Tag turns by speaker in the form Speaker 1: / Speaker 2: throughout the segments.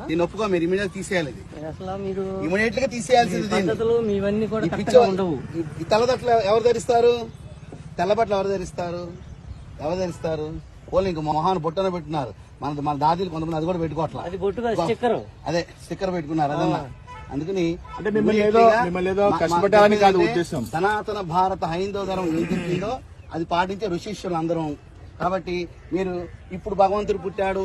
Speaker 1: దీన్ని ఒప్పుకో మీరు ఇమీడియట్ తీసేయాలి ఇది.
Speaker 2: అసలు మీరు
Speaker 1: ఇమీడియట్గా తీసేయాల్సింది
Speaker 2: ఉండవు.
Speaker 1: ఈ- తెల్లబట్టలు ఎవరు ధరిస్తారు? తెల్లబట్టలు ఎవరు ధరిస్తారు? ఎవరు ధరిస్తారు? పోలీ ఇంక మొహాన్ని బొట్టన పెట్టున్నారు. మన మన దాదీలు కొంతమంది అది కూడా పెట్టుకోవట్లా.
Speaker 2: అది బొట్టుగా స్టిక్కర్.
Speaker 1: అదే స్టిక్కర్ పెట్టుకున్నారు అదన్నా. అందుకని
Speaker 3: అంటే.
Speaker 1: సనాతన భారత హైందవ ధర్మం ఏం చెప్పిందో అది పాటించే ఋషిష్యులు అందరం కాబట్టి మీరు ఇప్పుడు భగవంతుడు పుట్టాడు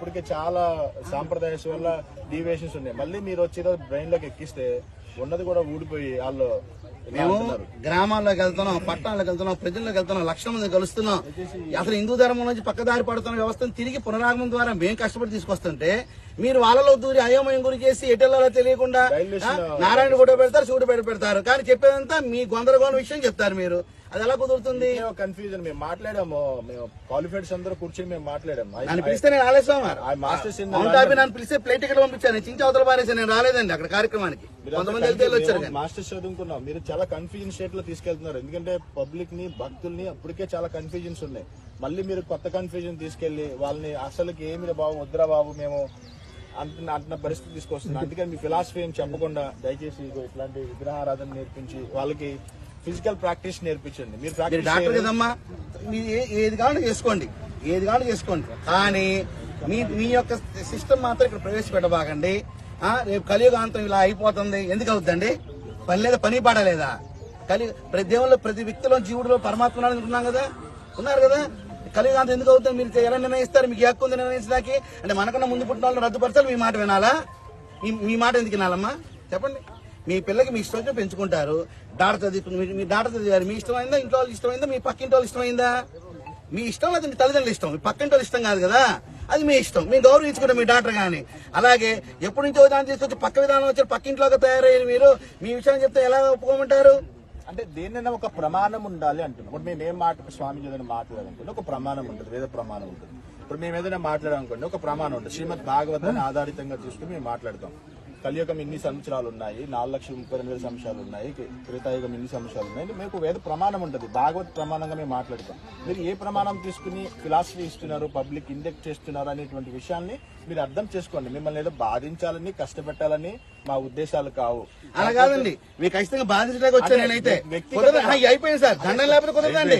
Speaker 3: ఇప్పటికే చాలా సాంప్రదాయస్ వల్ల డీవియేషన్స్ ఉన్నాయి మళ్ళీ మీరు వచ్చి బ్రెయిన్లోకి ఎక్కిస్తే ఉన్నది కూడా ఊడిపోయి వాళ్ళు
Speaker 1: మేము. గ్రామాల్లోకి వెళ్తున్నాం పట్టణాలకు వెళ్తున్నాం ప్రజల్లోకి వెళ్తున్నాం లక్షల మంది కలుస్తున్నాం అసలు హిందూ ధర్మం నుంచి పక్కదారి పడుతున్న వ్యవస్థను తిరిగి పునరాగమనం ద్వారా మేము కష్టపడి తీసుకొస్తుంటే మీరు వాళ్ళలో దూరి అయోమయం గురి చేసి ఎటెల్లాలో తెలియకుండా నారాయణ కూడా పెడతారు శివుడు బయట పెడతారు. కానీ చెప్పేదంతా మీ గొందరగోళం విషయం చెప్తారు మీరు. అది ఎలా కుదురుతుంది?
Speaker 3: కన్ఫ్యూజన్ మేము మాట్లాడాము. మేము క్వాలిఫైడ్స్ అందరూ కూర్చొని మేము మాట్లాడాము.
Speaker 1: నన్ను పిలిస్తే నేను
Speaker 3: the
Speaker 1: అవును నన్ను పిలిస్తే ప్లేట్ టికెట్ పంపించాను చించి అవతల పారేసి నేను రాలేదండి అక్కడ కార్యక్రమానికి. కొంతమంది వెళ్తే వచ్చారు కానీ.
Speaker 3: మాస్టర్స్ చదువుకున్నాం. మీరు చాలా కన్ఫ్యూజన్ స్టేట్లో తీసుకెళ్తున్నారు. ఎందుకంటే పబ్లిక్ని భక్తుల్ని అప్పటికే చాలా కన్ఫ్యూజన్స్ ఉన్నాయి. మళ్ళీ మీరు కొత్త కన్ఫ్యూజన్ తీసుకెళ్ళి వాళ్ళని అసలుకి ఏమి బాబు వద్దురా బాబు మేము అంటున్న అంటున్న పరిస్థితి తీసుకొస్తున్నాం అందుకని మీ ఫిలాసఫీ ఏం చెప్పకుండా దయచేసి ఇట్లాంటి విగ్రహారాధన నేర్పించి వాళ్ళకి ఫిజికల్ ప్రాక్టీస్ నేర్పించండి. మీరు ప్రాక్టీస్
Speaker 1: డాక్టర్ కదమ్మా? మీరు ఏది కావాలో చేసుకోండి ఏది కావాలో చేసుకోండి కానీ మీ మీ యొక్క సిస్టమ్ మాత్రం ఇక్కడ ప్రవేశపెట్టబాకండి. ఆ, రేపు కలియుగాంతం ఇలా అయిపోతుంది. ఎందుకు అవుతుందండి పని లేదా పని పాడలేదా కలి ప్రతి దేవుళ్ళు ప్రతి వ్యక్తిలో జీవుడిలో పరమాత్మ అనుకున్నాం కదా? ఉన్నారు కదా? కలియుగాంతం ఎందుకు అవుతుంది? మీరు ఎలా నిర్ణయిస్తారు? మీకు ఏ హక్కు ఉంది నిర్ణయించడానికి? అంటే మనకన్నా ముందు పుట్టిన వాళ్ళు రద్దుపరచాలి మీ మాట వినాలా? మీ మాట ఎందుకు వినాలమ్మా? చెప్పండి. మీ పిల్లకి మీ ఇష్టం పెంచుకుంటారు. డాక్టర్ చదువుకుని మీ- మీ చదివారు మీ ఇష్టమైందా? ఇంట్లో వాళ్ళు ఇష్టమైందా? మీ పక్కింటి వాళ్ళు ఇష్టమైందా? మీ ఇష్టం లేదా మీ తల్లిదండ్రులు ఇష్టం. మీ పక్కింటి వాళ్ళు ఇష్టం కాదు కదా? అది మీ ఇష్టం. మీరు గౌరవించుకుంటే మీ డాక్టర్ కానీ అలాగే ఎప్పటి నుంచో విధానం తీసుకొచ్చి పక్క విధానం వచ్చారు పక్కింట్లోకి తయారయ్యారు మీరు. మీ విషయాన్ని చెప్తే ఎలా ఒప్పుకోమంటారు?
Speaker 3: అంటే దేనైనా ఒక ప్రమాణం ఉండాలి అంటున్నాం. ఇప్పుడు మేము ఏం మాట స్వామి ఏదైనా మాట్లాడాలనుకోండి ఒక ప్రమాణం ఉంటుంది వేద ప్రమాణం ఉంటుంది. ఇప్పుడు మేము ఏదైనా మాట్లాడాలనుకోండి ఒక ప్రమాణం ఉంటుంది. శ్రీమద్ భాగవతాన్ని ఆధారితంగా చూసుకుని మేము మాట్లాడతాం. కలియుగం ఇన్ని సంవత్సరాలు ఉన్నాయి నాలుగు లక్షల ముప్పై రెండు వేల సంవత్సరాలు ఉన్నాయి త్రేతాయుగం ఇన్ని సంవత్సరాలు ఉన్నాయి. మీకు వేద ప్రమాణం ఉంటుంది భాగవత్ ప్రమాణంగా మేము మాట్లాడతాం. మీరు ఏ ప్రమాణం తీసుకుని ఫిలాసఫీ ఇస్తున్నారు పబ్లిక్ ఇండెక్ట్ చేస్తున్నారు అనేటువంటి విషయాన్ని మీరు అర్థం చేసుకోండి. మిమ్మల్ని ఏదో బాధించాలని కష్టపెట్టాలని మా ఉద్దేశాలు కావు.
Speaker 1: అలా కాదండి. మీకు ఖచ్చితంగా బాధించడానికి వచ్చా నేనైతే. అయిపోయింది సార్. దండం లేకపోతే కుదరదండి.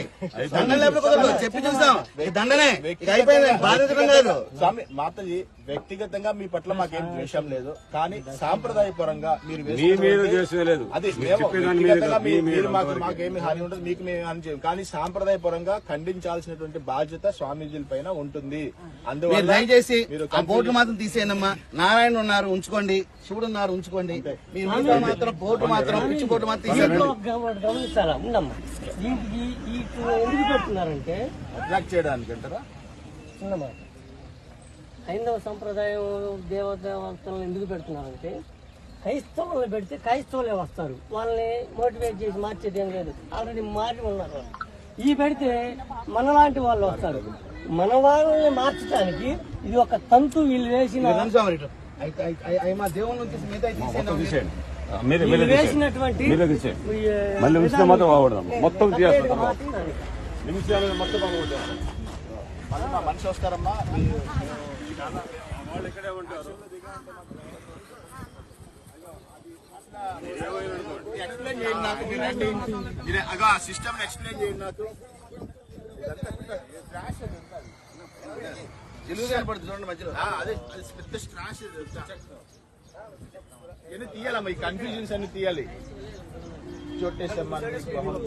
Speaker 1: దండం లేకపోతే కుదరదు. చెప్పి చూస్తాం. దండనే. అయిపోయింది. బాధించడం కాదు.
Speaker 3: స్వామి మాతజీ వ్యక్తిగతంగా మీ పట్ల మాకేం ద్వేషం లేదు. కానీ సాంప్రదాయ పరంగా మీరు
Speaker 4: మీరు లేదు.
Speaker 3: అది
Speaker 4: మీరు మీరు మీరు
Speaker 3: మీరు మాకు. మాకేమి హాని ఉండదు. మీకు మేము హాని చేయం కానీ సాంప్రదాయ పరంగా ఖండించాల్సినటువంటి బాధ్యత స్వామీజీల పైన ఉంటుంది.
Speaker 1: మీరు
Speaker 3: అందువల్ల
Speaker 1: దయచేసి
Speaker 3: మీరు
Speaker 1: బోర్డు మాత్రం తీసేయనమ్మా. నారాయణ ఉన్నారు ఉంచుకోండి. శివుడు ఉన్నారు ఉంచుకోండి. మీరు మాత్రం బోర్డు మాత్రం పిచ్చి బోర్డు మాత్రం తీసేయండి.
Speaker 2: గమనిస్తారా ఉండమ్మా ఎందుకు పెడుతున్నారంటే
Speaker 3: అట్రాక్ట్ చేయడానికి అంటారా?
Speaker 2: హైందవ సంప్రదాయం దేవదేవతలను ఎందుకు పెడుతున్నారంటే క్రైస్తవులను పెడితే క్రైస్తవులే వస్తారు. వాళ్ళని మోటివేట్ చేసి మార్చేది ఏం లేదు. ఆల్రెడీ మారి ఉన్నారు. ఈ పెడితే మనలాంటి వాళ్ళు వస్తారు. మన వాళ్ళని మార్చడానికి ఇది ఒక తంతు వీళ్ళు వేసిన వీళ్ళు వేసినటువంటి
Speaker 4: మళ్ళీ ఉంచితే మాత్రం మొత్తం. నిమిషాలు మొత్తం
Speaker 3: మనిషి వస్తారమ్మా.
Speaker 4: వాళ్ళు ఇక్కడే ఉంటారు.
Speaker 3: ఎక్స్ప్లెయిన్ చేయండి నాకు అగో ఆ సిస్టమ్ ఎక్స్ప్లెయిన్ చేయండి నాకు.
Speaker 1: జిలుగు కనపడుతుంది చూడండి మధ్యలో
Speaker 3: అదే అది పెద్ద స్ట్రాష్ తీయాలమ్మా ఈ కన్ఫ్యూజన్స్ అన్ని తీయాలి చోటేశమ్మ
Speaker 1: రాముడు,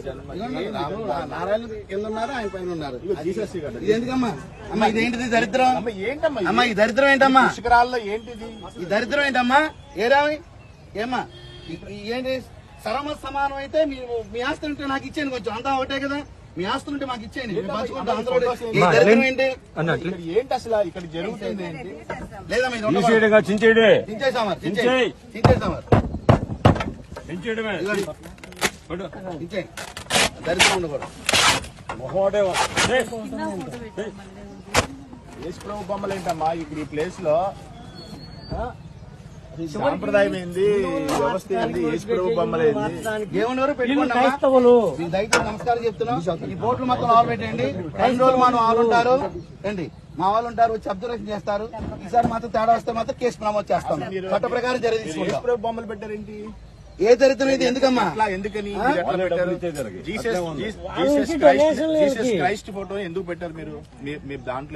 Speaker 1: నారాయణ కింద ఉన్నారు ఆయన పైన ఉన్నారు
Speaker 3: ఇవి జీసస్ కదా
Speaker 1: ఇది ఎందుకమ్మా అమ్మా ఇదేంటిది దరిద్రం
Speaker 3: అమ్మ ఏంటమ్మా ఇది?
Speaker 1: అమ్మా ఈ దరిద్రం ఏంటమ్మా
Speaker 3: పుష్కరాల్లో ఏంటిది
Speaker 1: ఈ దరిద్రం ఏంటమ్మా ఏరామి ఏమ్మా ఈ- ఏంటి సరమ సమానం అయితే మీ మీ ఆస్తులు ఉంటే నాకు ఇచ్చేయండి కొంచెం అంతా ఒకటే కదా మీ ఆస్తులు ఉంటే మాకు ఇచ్చేయండి. ఏంటి?
Speaker 3: అసలు ఇక్కడ జరుగుతుంది.
Speaker 4: తీసేయడగా చించేయడే.
Speaker 1: చించేసామా? చించేయి.
Speaker 4: చించేయ్.
Speaker 1: చించేసామా?
Speaker 4: చించేయడమే.
Speaker 1: ఇదిగోండి.
Speaker 4: పడు.
Speaker 1: చించేయి. దరిద్రం ఉండకూడదు.
Speaker 4: మొహోడే.
Speaker 3: యేసు ప్రభు బొమ్మలు ఇక్కడ ఈ ప్లేస్లో ఆ? ఈ సాంప్రదాయం ఏంది? వ్యవస్థ ఏంది? యేసు ప్రభు బొమ్మలు ఏంది
Speaker 2: మార్చడానికి
Speaker 1: దేవుని
Speaker 2: వీళ్ళు
Speaker 1: పెట్టుకోండి.
Speaker 2: క్రైస్తవులు.
Speaker 1: మీకు దయచేసి నమస్కారం చెప్తున్నాం. ఈ బోట్లు మొత్తం ఆల్ పెట్టండి. రెండు రోజులు మా వాళ్ళు ఉంటారు. రండి. మా వాళ్ళు ఉంటారు వచ్చి అబ్జర్వేషన్ చేస్తారు. ఈసారి మాత్రం తేడా వస్తే మాత్రం కేసు నమోదు చేస్తాం. చట్ట ప్రకారం
Speaker 3: యేసు
Speaker 1: తీసుకుంటాం
Speaker 3: ప్రభు బొమ్మలు పెట్టారేంటి?
Speaker 1: ఏ దరిద్రం ఇది? ఎందుకమ్మా?
Speaker 3: అట్లా ఎందుకని. జీసస్ క్రైస్ట్ ఫోటో ఎందుకు పెట్టారు మీరు? మీ- మీరు దాంట్లో